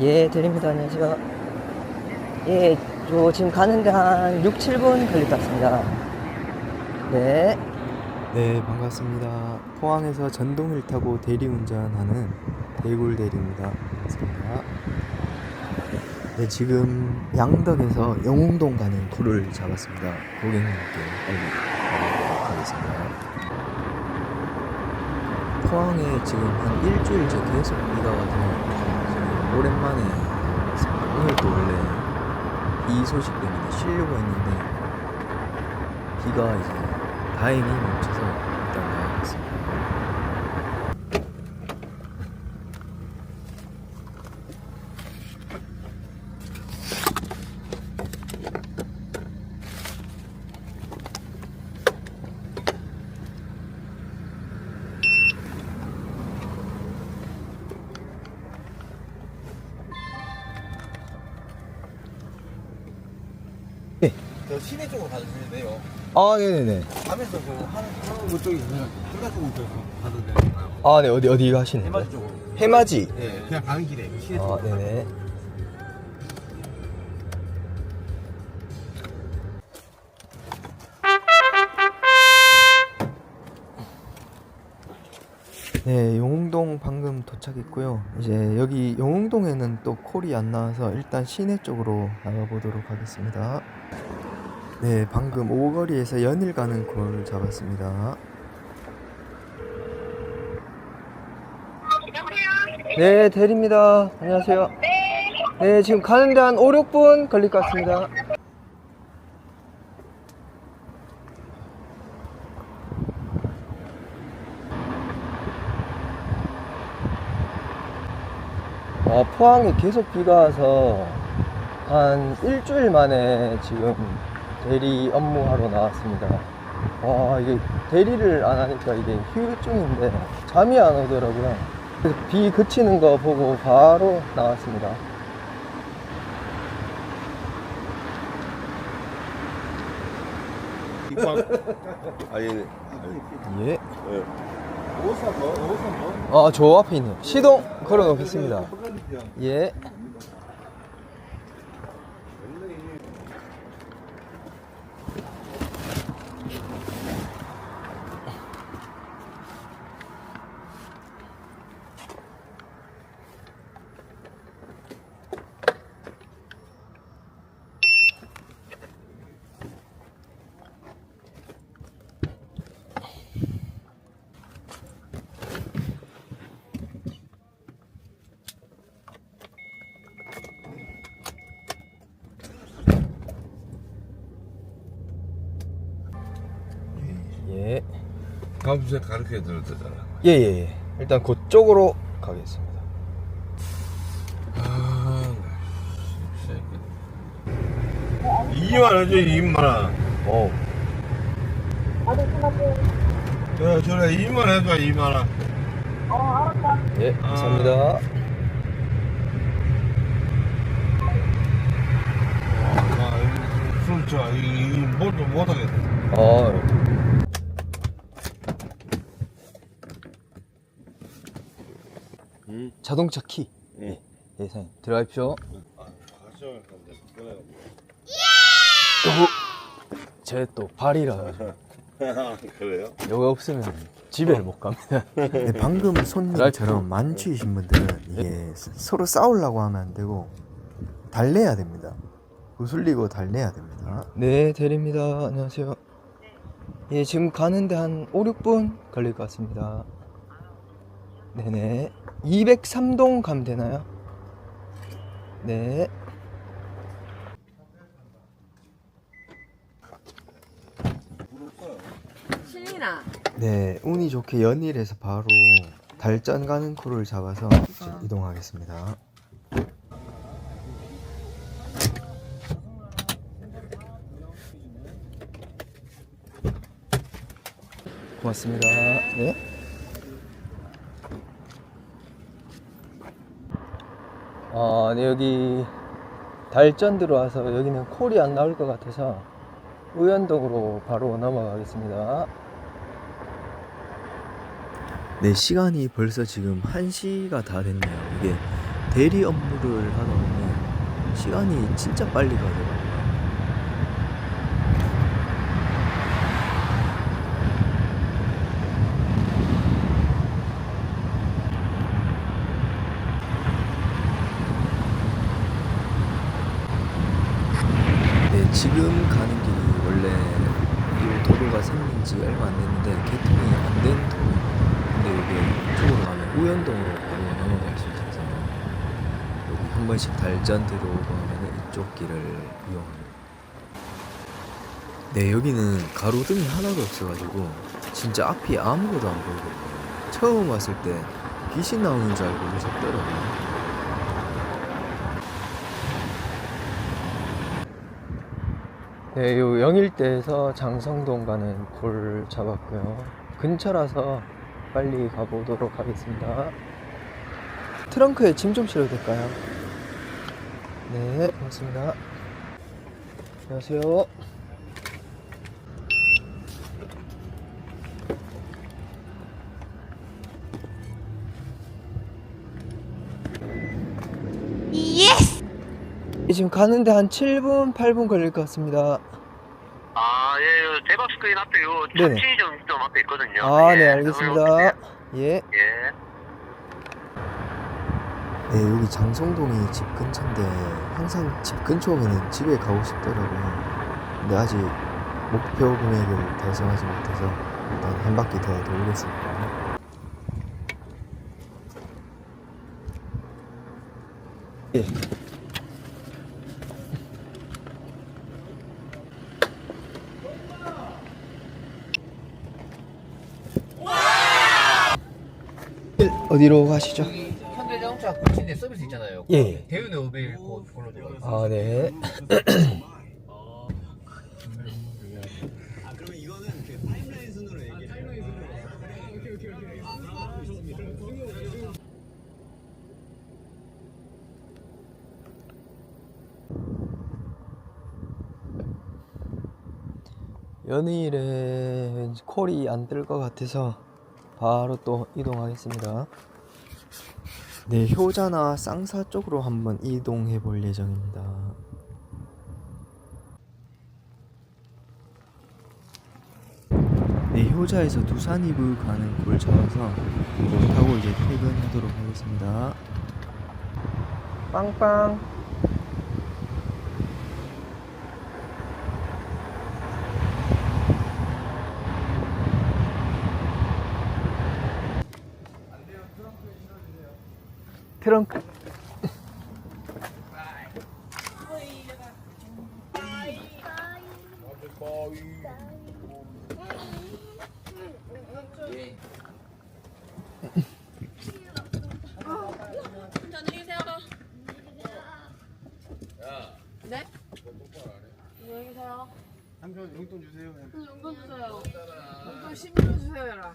예, 드립니다. 안녕하세요. 예, 저 지금 가는데 한 6, 7분 걸릴 것 같습니다. 네. 네, 반갑습니다. 포항에서 전동을 타고 대리운전하는 대굴 대리입니다. 반갑습니다. 네, 지금 양덕에서 영웅동 가는 도를 잡았습니다. 고객님께 빨리 가보도록 하겠습니다. 포항에 지금 한 일주일째 계속 비가 와서 오랜만에 왔습니다. 오늘 또 원래 비 소식 때문에 쉬려고 했는데 비가 이제 다행히 멈춰서 일단 나가겠습니다. 저 시내 쪽으로 가도 되는데요. 아, 네네네. 가면서 그 하는 하는 그 쪽이 그냥 한가 쪽으로 서 가도 되나요? 아, 네, 어디, 어디 가시는 해맞이 거예요? 쪽으로. 해맞이. 네, 그냥 가는 길에 시내 아, 쪽으로. 네네. 네, 용웅동 방금 도착했고요. 이제 여기 용웅동에는 또 콜이 안 나와서 일단 시내 쪽으로 나가보도록 하겠습니다. 네, 방금 오거리에서 연일 가는 콜을 잡았습니다. 네, 대리입니다. 안녕하세요. 네, 지금 가는데 한 5, 6분 걸릴 것 같습니다. 아, 포항에 계속 비가 와서 한 일주일 만에 지금 대리 업무하러 나왔습니다. 와, 이게 대리를 안 하니까 이게 휴일증인데 잠이 안 오더라고요. 그래서 비 그치는 거 보고 바로 나왔습니다. 아니, 예. 535, 535. 아, 저 앞에 있네요. 시동 걸어 놓겠습니다. 예. 예. 가부세 가르쳐 드려야 되잖아. 예, 예, 예. 일단 그쪽으로 가겠습니다. 아, 2만 원죠, 2만 원. 오. 그래, 저래 2만 원 해줘, 2만 원. 예, 감사합니다. 아, 술, 저, 이, 이, 못, 못하겠다. 아, 자동차 키. 예. 예, 사장님. 들어가십시오. 가정을 간대. 그래. 제또 발이라 그래요? 여기 없으면 집에를 못 갑니다. 네, 방금 손님처럼 만취이신 분들은 이게 서로 싸우려고 하면 안 되고 달래야 됩니다. 구슬리고 달래야 됩니다. 네, 대리입니다. 안녕하세요. 예, 지금 가는데 한 5, 6분 걸릴 것 같습니다. 네네. 203동 가면 되나요? 네. 신이나 네, 운이 좋게 연일에서 바로 달전 가는 코를 잡아서 이제 이동하겠습니다. 고맙습니다. 네. 아, 네, 여기 달전 들어와서 여기는 콜이 안 나올 것 같아서 우연동으로 바로 넘어가겠습니다. 네, 시간이 벌써 지금 1시가 다 됐네요. 이게 대리 업무를 하다 보면 시간이 진짜 빨리 가더라고요. 네, 지금 가는 길이 원래 이 도로가 생긴 지 얼마 안 됐는데 개통이 안 된 도로. 근데 여기 이쪽으로 가면 우연동으로 바로 넘어갈 수 있어서 여기 한 번씩 달전 들어오고 하면 이쪽 길을 이용합니다. 네, 여기는 가로등이 하나도 없어가지고 진짜 앞이 아무것도 안 보이거든요. 처음 왔을 때 귀신 나오는 줄 알고 무섭더라고요. 네, 요 영일대에서 장성동 가는 골 잡았고요. 근처라서 빨리 가보도록 하겠습니다. 트렁크에 짐 좀 실어도 될까요? 네, 고맙습니다. 안녕하세요. 지금 가는데 한 7분, 8분 걸릴 것 같습니다. 아, 예, 요 대박 스크린 앞에 요 네네. 참치점 좀 앞에 있거든요. 아, 예, 네, 알겠습니다. 예. 예. 네, 여기 장성동이 집 근처인데 항상 집 근처 오면 집에 가고 싶더라고요. 근데 아직 목표 금액을 달성하지 못해서 일단 한 바퀴 더 돌겠습니다. 예. 어디로 가시죠? 현대자동차 거치대 서비스 있잖아요. 예. 대윤 오빌 그걸로 들어가요. 아, 네. 연일에 왠지 콜이 안 뜰 것 같아서 바로 또 이동하겠습니다. 네, 효자나 쌍사 쪽으로 한번 이동해 볼 예정입니다. 네, 효자에서 두산 이브 가는 골 잡아서 타고 이제 퇴근하도록 하겠습니다. 빵빵. 계세요. 네? 안녕히 계세요. 삼촌 용돈 주세요. 응, 용돈 주세요. 용돈 10만 주세요, 얘라.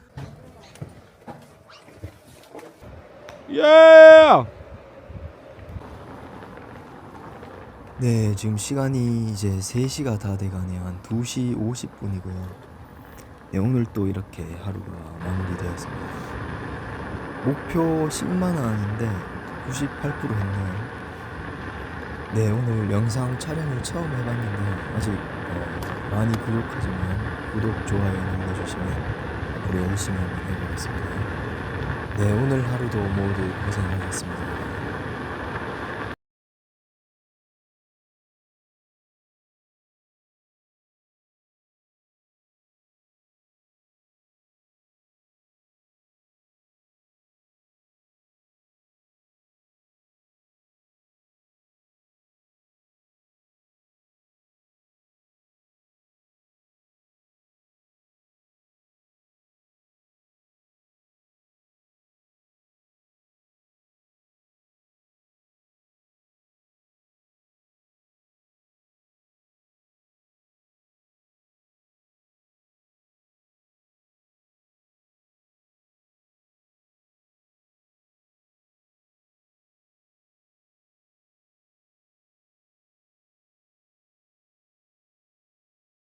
네, 지금 시간이 이제 3시가 다 돼가네요. 한 2시 50분이고요. 네, 오늘 또 이렇게 하루가 마무리되었습니다. 목표 10만 원인데 98% 했네요. 네, 오늘 영상 촬영을 처음 해봤는데 아직 어, 많이 부족하지만 구독, 좋아요 눌러주시면 앞으로 열심히 한번 해보겠습니다. 네, 오늘 하루도 모두 고생하셨습니다.